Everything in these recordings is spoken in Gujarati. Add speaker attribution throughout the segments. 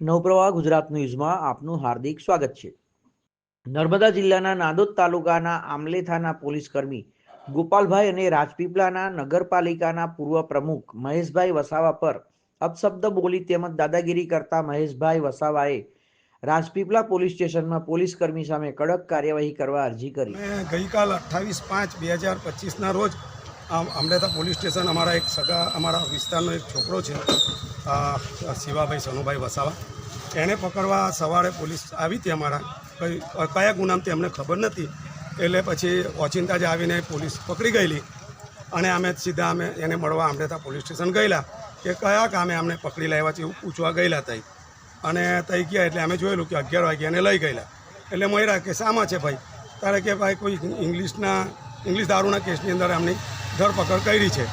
Speaker 1: નવપ્રવાહ ગુજરાત ન્યૂઝમાં આપનું હાર્દિક સ્વાગત છે. નર્મદા જિલ્લાના નાંદોદ તાલુકાના આમલેથાના પોલીસ કર્મી ગોપાલભાઈ અને રાજપીપળાના નગરપાલિકાના પૂર્વ પ્રમુખ મહેશભાઈ વસાવા પર અપશબ્દ બોલી તેમજ દાદાગીરી કરતા મહેશભાઈ વસાવાએ રાજપીપળા પોલીસ સ્ટેશનમાં પોલીસ કર્મી સામે કડક કાર્યવાહી કરવા અરજી કરી.
Speaker 2: ગઈકાલ અઠ્ઠાવીસ પાંચ બે હજાર પચીસના રોજ અમરેતા પોલીસ સ્ટેશન અમારા એક સગા, અમારા વિસ્તારનો એક છોકરો છે શિવાભાઈ સનુભાઈ વસાવા. એને પકડવા સવારે પોલીસ આવી હતી અમારા. કઈ કયા ગુનામાં તે અમને ખબર નથી. એટલે પછી ઓચિંતા જ આવીને પોલીસ પકડી ગયેલી. અને અમે સીધા અમે એને મળવા અમરેતા પોલીસ સ્ટેશન ગયેલા કે કયા કામે અમને પકડી લાવ્યા છે એવું પૂછવા ગયેલા તઈ. અને તઈ ગયા એટલે અમે જોયેલું કે અગિયાર વાગે એને લઈ ગયેલા. એટલે મળ્યા કે, શામાં છે ભાઈ? તારે કે, ભાઈ, કોઈ ઇંગ્લિશના, ઇંગ્લિશ દારૂના કેસની અંદર આમની ધરપકડ કરી છે.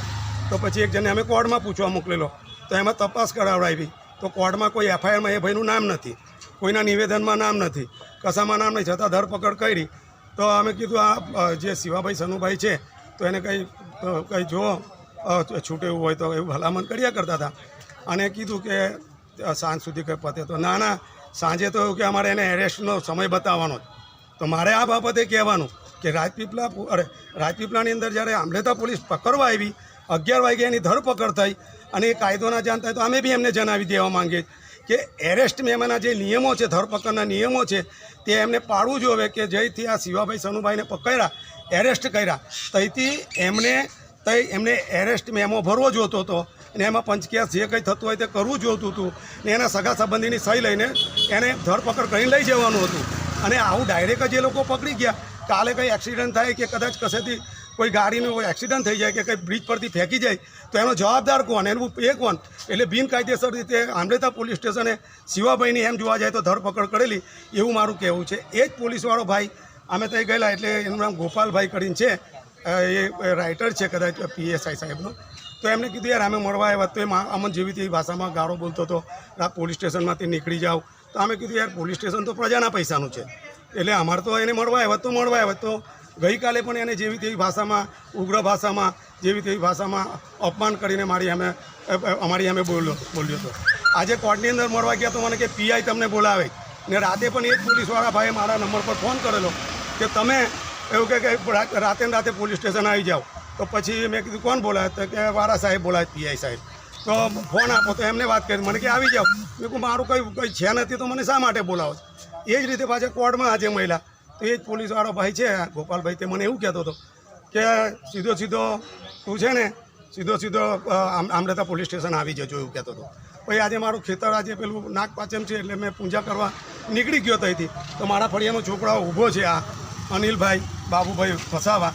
Speaker 2: તો પછી એક જણે અમે કોર્ટમાં પૂછવા મોકલેલો. તો એમાં તપાસ કરાવડાવી. તો કોર્ટમાં કોઈ એફઆઈઆરમાં એ ભાઈનું નામ નથી. કોઈના નિવેદનમાં નામ નથી. કશામાં નામ નહીં છતાં ધરપકડ કરી. તો અમે કીધું, આ જે શિવાભાઈ સનુભાઈ છે, તો એને કંઈ કંઈ જો છૂટે એવું હોય તો એવું ભલામણ કર્યા કરતા હતા. અને કીધું કે સાંજ સુધી કંઈ પતે તો. ના ના. સાંજે તો કે અમારે એને એરેસ્ટનો સમય બતાવવાનો તો મારે આ બાબતે કહેવાનું. કે રાજપીપળા અરે રાજપીપળાની અંદર જ્યારે આંબલેતા પોલીસ પકડવા આવી, અગિયાર વાગે એની ધરપકડ થઈ અને એ કાયદોના જાણતા થાય તો અમે બી એમને જણાવી દેવા માંગીએ કે એરેસ્ટ મેમના જે નિયમો છે, ધરપકડના નિયમો છે, તે એમને પાડવું જોઈએ કે જેથી આ શિવાભાઈ સનુભાઈને પકડ્યા, એરેસ્ટ કર્યા. તઈથી એમને, તઈ એમને એરેસ્ટ મેમો ભરવો જોતો હતો અને એમાં પંચકેસ જે કંઈ થતું હોય તે કરવું જોતું હતું ને એના સગા સંબંધીની સહી લઈને એને ધરપકડ કરીને લઈ જવાનું હતું. અને આવું ડાયરેક્ટ જ એ લોકો પકડી ગયા. કાલે કંઈ એક્સિડન્ટ થાય કે કદાચ કશેથી કોઈ ગાડીનું એક્સિડન્ટ થઈ જાય કે કંઈ બ્રિજ પરથી ફેંકી જાય, તો એનો જવાબદાર કોણ? એનું એ કોણ? એટલે બિનકાયદેસર રીતે આંબેતા પોલીસ સ્ટેશને શિવાભાઈની એમ જોવા જાય તો ધરપકડ કરેલી એવું મારું કહેવું છે. એ જ પોલીસવાળો ભાઈ, અમે ત્યાં ગયેલા એટલે એનું નામ ગોપાલભાઈ કરીને છે એ રાઇટર છે કદાચ પીએસઆઈ સાહેબનો. તો એમને કીધું, યાર, અમે મળવા આવ્યા તો એ અમન જેવી તેવી ભાષામાં ગાળો બોલતો હતો પોલીસ સ્ટેશનમાંથી નીકળી જાઓ. તો અમે કીધું, યાર, પોલીસ સ્ટેશન તો પ્રજાના પૈસાનું છે. એટલે અમારે તો એને મળવા આવ્યા, તો મળવા આવ્યા. તો ગઈકાલે પણ એને જેવી તેવી ભાષામાં, ઉગ્ર ભાષામાં, જેવી તેવી ભાષામાં અપમાન કરીને મારી અમે અમારી અમે બોલ્યો બોલ્યો હતો. આજે કોર્ટની અંદર મળવા ગયા તો મને કે, પીઆઈ તમને બોલાવે. ને રાતે પણ એ જ પોલીસવાળા ભાઈએ મારા નંબર પર ફોન કરેલો કે, તમે એવું કે રાતે રાતે પોલીસ સ્ટેશન આવી જાઓ. તો પછી મેં કીધું, કોણ બોલાવે? તો કે, વારા સાહેબ બોલાવે, પીઆઈ સાહેબ. તો ફોન આપો તો એમને વાત કરી. મને કે, આવી જાઓ. મેં કહું મારું કંઈ કંઈ છે નથી, તો મને શા માટે બોલાવો? એ જ રીતે પાછા કોર્ટમાં આજે મહિલા તો એ જ પોલીસવાળો ભાઈ છે ગોપાલભાઈ તે મને એવું કહેતો હતો કે સીધો સીધો તું છે ને સીધો સીધો અ, આમ આમરેતા પોલીસ સ્ટેશન આવી જજો એવું કહેતો હતો. પછી આજે મારું ખેતર આજે પેલું નાક પાચમ છે એટલે મેં પૂજા કરવા નીકળી ગયો ત્યાંથી તો મારા ફળિયાનો છોકરો ઊભો છે આ અનિલભાઈ બાબુભાઈ ફસાવા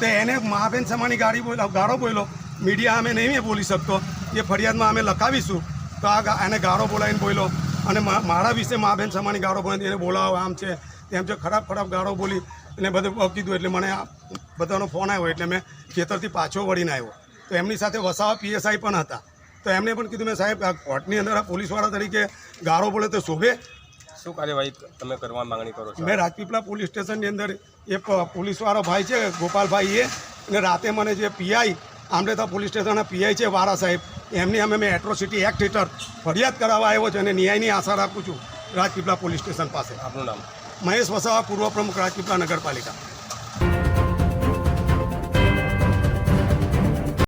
Speaker 2: તો એને મહાબેન સમાની ગાડી બોલો ગાળો બોલ્યો. મીડિયા અમે નહીં બોલી શકતો. એ ફરિયાદમાં અમે લખાવીશું. તો આ એને ગાળો બોલાવીને બોલ્યો. અને મા- મારા વિશે મહાબેન સમાની ગાળો બોલી એને બોલાવો આમ છે તેમ છે ખરાબ ખરાબ ગાળો બોલી એને બધું કીધું એટલે મને બધાનો ફોન આવ્યો એટલે મેં ખેતરથી પાછો વળીને આવ્યો. તો એમની સાથે વસાવા પીએસઆઈ પણ હતા. તો એમને પણ કીધું મેં સાહેબ આ કોર્ટની અંદર આ પોલીસવાળા તરીકે ગાળો બોલે તો શોભે?
Speaker 3: શું કાર્યવાહી તમે કરવા માંગણી કરો છો?
Speaker 2: મેં રાજપીપળા પોલીસ સ્ટેશનની અંદર એ પોલીસવાળો ભાઈ છે ગોપાલભાઈ એ અને રાતે મને જે પીઆઈ આમરેતા પોલીસ સ્ટેશનના પીઆઈ છે વારા સાહેબ. એમની અમે મેં એટ્રોસિટી એક્ટ હેઠળ ફરિયાદ કરાવવા આવ્યો છે અને ન્યાયની આશા રાખું છું રાજપીપળા પોલીસ સ્ટેશન પાસે.
Speaker 3: આપનું નામ?
Speaker 2: મહેશ વસાવા પૂર્વ પ્રમુખ રાજપીપળા નગરપાલિકા.